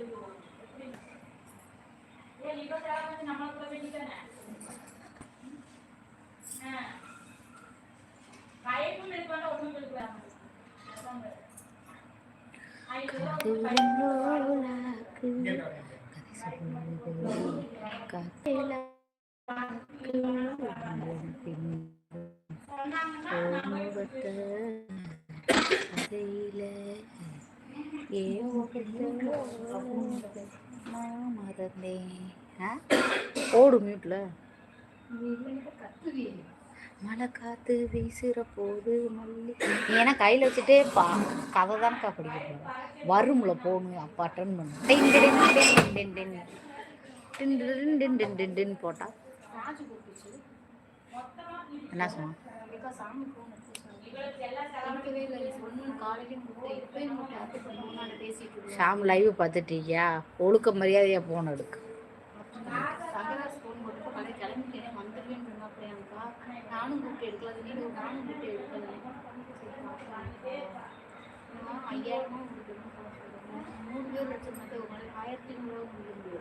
விரும்புவோம் ஏன் இப்ப தேவை வந்து நம்மளுக்கு வேண்டிதானே பயக்கும் இருப்பாங்க ஒண்ணும் நான் மறந்தேன் ஓடு மியூட்ல மழை காத்து வீசுகிற போது மல்லி ஏன்னா கையில் வச்சுட்டே பா கதை தானக்கா படிக்கிறேன் வரும்ல போகணும் அப்பா அட்டன் பண்ணு போட்டா என்ன சொன்னான் ஷாம் லைவ் பார்த்துட்டியா? ஒழுக்க மரியாதையாக போன எடுக்கு. மூணு பேர் வச்சு ஆயிரத்தி நூறுவா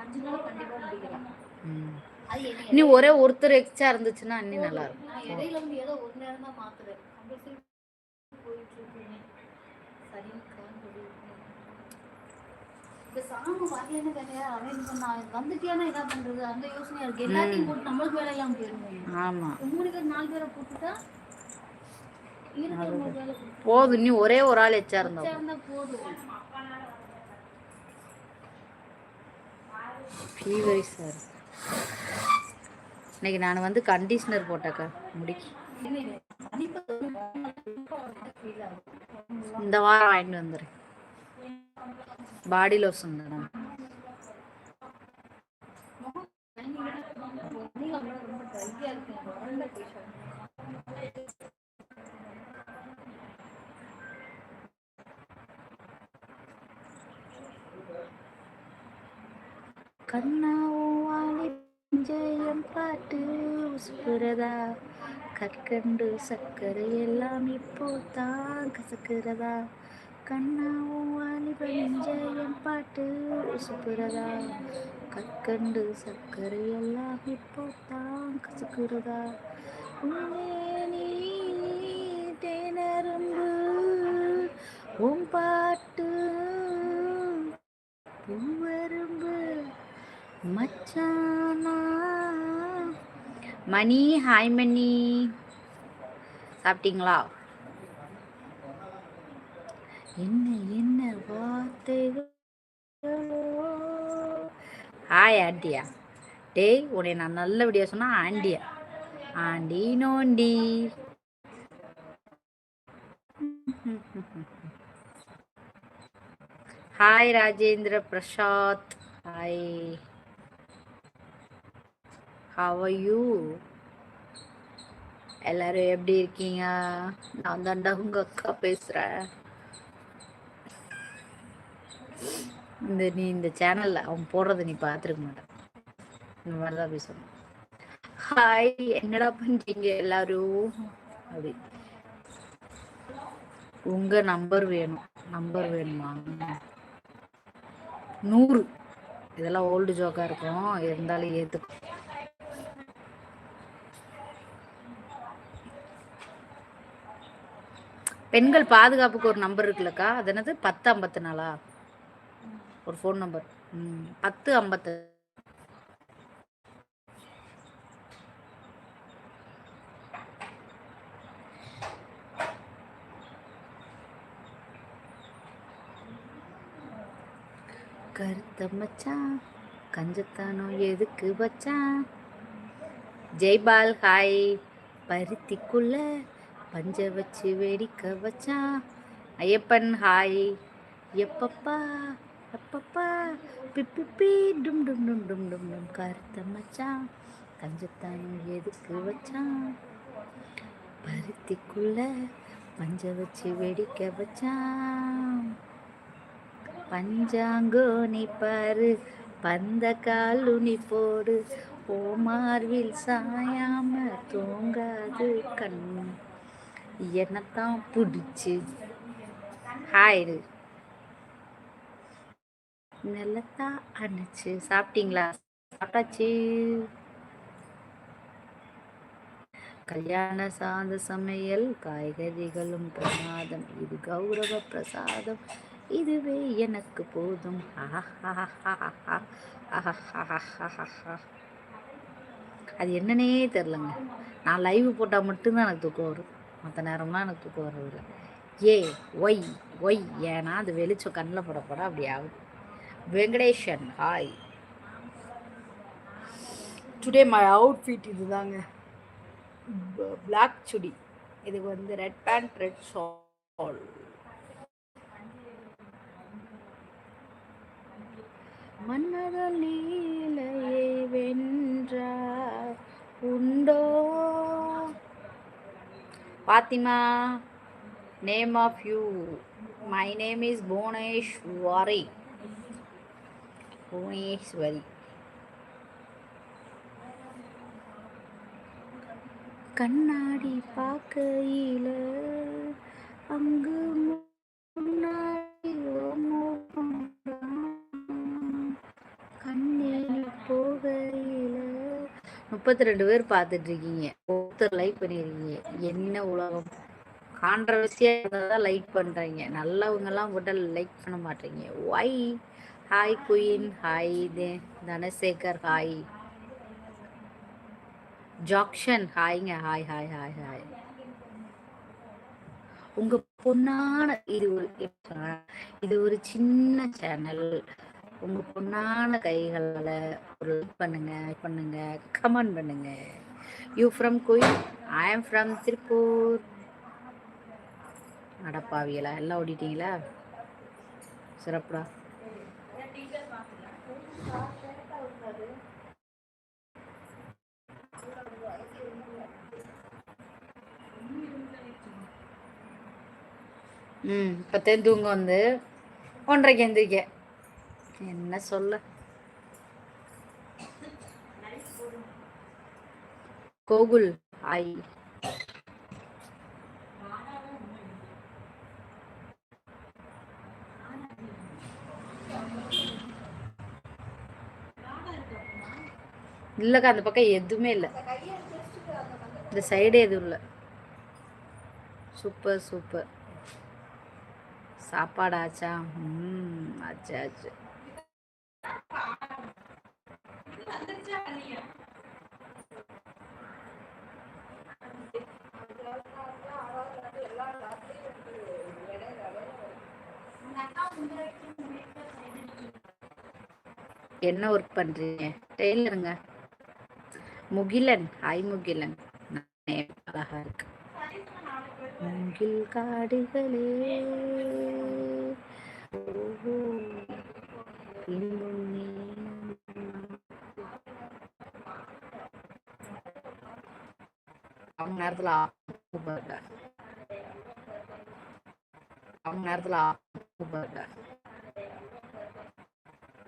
அஞ்சு நாள் கண்டிப்பாக முடிக்கலாம் நீ ஒரே ஒருத்தர் எக்ஸ்ட்ரா இருந்துச்சுன்னா இன்னும் நல்லா இருக்கும் இடையில வந்து ஏதோ ஒரு நேரம் தான் மாத்துறேன் கம்பல்சரி போயிட்டு இருக்கேன் சரிங்கக்கான்னு சொல்லியிருக்கேன் இந்த சாமி வரலன்னு கிடையாது அரேஞ்ச் பண்ணா வந்துட்டியானா என்ன பண்றது? அந்த யோசனையா இருக்கு. எல்லாத்தையும் போட்டு நம்மளுக்கு வேலையெல்லாம் போயிருந்தோம் ஆமா. உங்களுக்கு நாலு பேரை போட்டுட்டா வேலை போதும். நீ ஒரே ஒரு ஆள் எச்சா இருந்தா போதும். இருக்கு. இன்னைக்கு நான் வந்து கண்டிஷ்னர் போட்டேக்கா முடிக்கு. இந்த வாரம் வாங்கிட்டு வந்துடுறேன். பாடி லோஷன் தான். ரொம்ப ஜெயம் பாட்டு உசுப்புறதா கற்கண்டு சர்க்கரை எல்லாம் இப்போ தான் கசக்கிறதா? கண்ணாவும் வாலிபன் நெஞ்சயம் பாட்டு உசுப்புறதா கற்கண்டு சர்க்கரை எல்லாம் இப்போ தான் கசக்கிறதா? நீ தேனரும்பு உன் பாட்டு பூவரும்பு மச்சானா. மணி ஹாய் மணி. சாப்பிட்டீங்களா? என்ன என்ன வார்த்தைகளோ. ஹாய் ஆண்டியா டேய் உன்னை நான் நல்லபடியா சொன்னா ஆண்டியா ஆண்டி நோண்டி. Hi Rajendra Prasad. Hi how you எல்லாரும் எப்படி இருக்கீங்க? நான் தாண்டா உங்க அக்கா பேசுறேன். இந்த நீ இந்த சேனல்ல அவன் போடுறத நீ பார்த்துருக்க மாட்டேன். இந்த மாதிரிதான் பேசணும் ஹாய் என்னடா பண்றீங்க எல்லாரும்? அப்படி. உங்க நம்பர் வேணும். நம்பர் வேணுமா? நூறு. இதெல்லாம் ஓல்டு ஜோக்கா இருக்கும். இருந்தாலும் ஏத்துக்கும் பெண்கள் பாதுகாப்புக்கு ஒரு நம்பர் இருக்குல்லக்கா? அது என்னது? பத்து ஐம்பத்தி நாலா? ஒரு ஃபோன் நம்பர் ம் பத்து ஐம்பத்து. கருத்த மச்சான் கஞ்சத்தானோ எதுக்கு வச்சான் ஜெய்பால் ஹாய். பருத்திக்குள்ள பஞ்ச வச்சு வேடிக்க வச்சான் ஐயப்பன் ஹாய். எப்பப்பா எப்பப்பா. பிப்பி டும் டும் டும் டும் டும் டும் கருத்த மச்சான். கஞ்சத்தானம் எதுக்கு வச்சான்? பருத்திக்குள்ள பஞ்ச வச்சு வெடிக்க வச்சான். பஞ்சாங்கோ நீ பாரு. பந்த காலுனி போடு. ஓமார்வில் சாயாம தூங்காது கண்ணு என்னத்தான் பிடிச்சி. ஹாய் நல்லத்தா அனுச்சு சாப்பிட்டீங்களா? சாப்பிட்டாச்சு. கல்யாண சார்ந்த சமையல் காய்கறிகளும் பிரசாதம். இது கௌரவ பிரசாதம். இதுவே எனக்கு போதும். அது என்னன்னே தெரிலங்க நான் லைவ் போட்டால் மட்டும்தான் எனக்கு தூக்கம் வரும். மற்ற நேரம்லாம் எனக்கு தூக்கம் வர்றதில்ல. ஏ ஒய் ஒய் ஏன்னா அது வெளிச்சம் கண்ணில் படப்பட அப்படி ஆகுது. Venkatesan hi today my outfit இதுதாங்க. பிளாக் சுடி. இதுக்கு வந்து ரெட் பேண்ட் ரெட் ஷால் மன்னதல் நீலையை வென்றார் Fathima name of you my name is Bhuvaneshwari. Bhuvaneshwari. கண்ணாடி பார்க்கையில அங்கு முன்னாடி உன் போகையில. முப்பத்தி ரெண்டு பேர் பார்த்துட்டு இருக்கீங்க. பார்த்து லைக் பண்ணிருக்கீங்க என்ன உலகம்? கான்ட்ரவர்சியா இருந்தால் லைக் பண்றீங்க. நல்லவங்கெல்லாம் உடல் லைக் பண்ண மாட்டீங்க. Why hi queen hi Dhanasekar. Hi Jackson ஹாய்ங்க hi hi hi hi உங்க பொண்ணான இது ஒரு இது ஒரு சின்ன சேனல் உங்க பொண்ணான கைகளால ஒரு பண்ணுங்க பண்ணுங்க கமெண்ட் பண்ணுங்க. யூ ஃப்ரம் குயில் ஐ எம் ஃப்ரம் திருப்பூர் அடப்பாவியலா எல்லாம் ஓடிட்டீங்களா? சிறப்புடா. ம் இப்போ தூங்க வந்து ஒன்றரைக்கு எந்திரிக்க. என்ன சொல்ல? கோகுல் ஹாய் இல்லக்கா அந்த பக்கம் எதுவுமே இல்லை. இந்த சைடே எதுவும் இல்லை. சூப்பர் சூப்பர் சாப்பாடு ஆச்சா? ம் ஆச்சு ஆச்சு. என்ன ஒர்க் பண்றீங்க? டெய்லருங்க. முகிலன் ஹாய் முகிலன். அழகா இருக்கு. முகில் காடுகளே. அவங்க நேரத்துல அவங்க நேரத்துல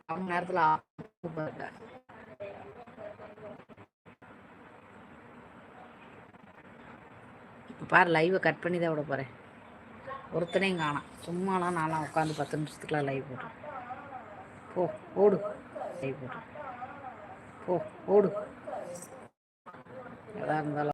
அவங்க நேரத்துல கூப்பிடுற இப்போ பாரு லைவை கட் பண்ணி தான் விட போகிறேன் ஒருத்தனையும் காணாம் சும்மாலாம் நான்லாம் உட்காந்து பத்து நிமிஷத்துக்குலாம் லைவ் போடுறேன் போ ஓடு. லைவ் போடுறேன் போ ஓடு. எதாக இருந்தாலும்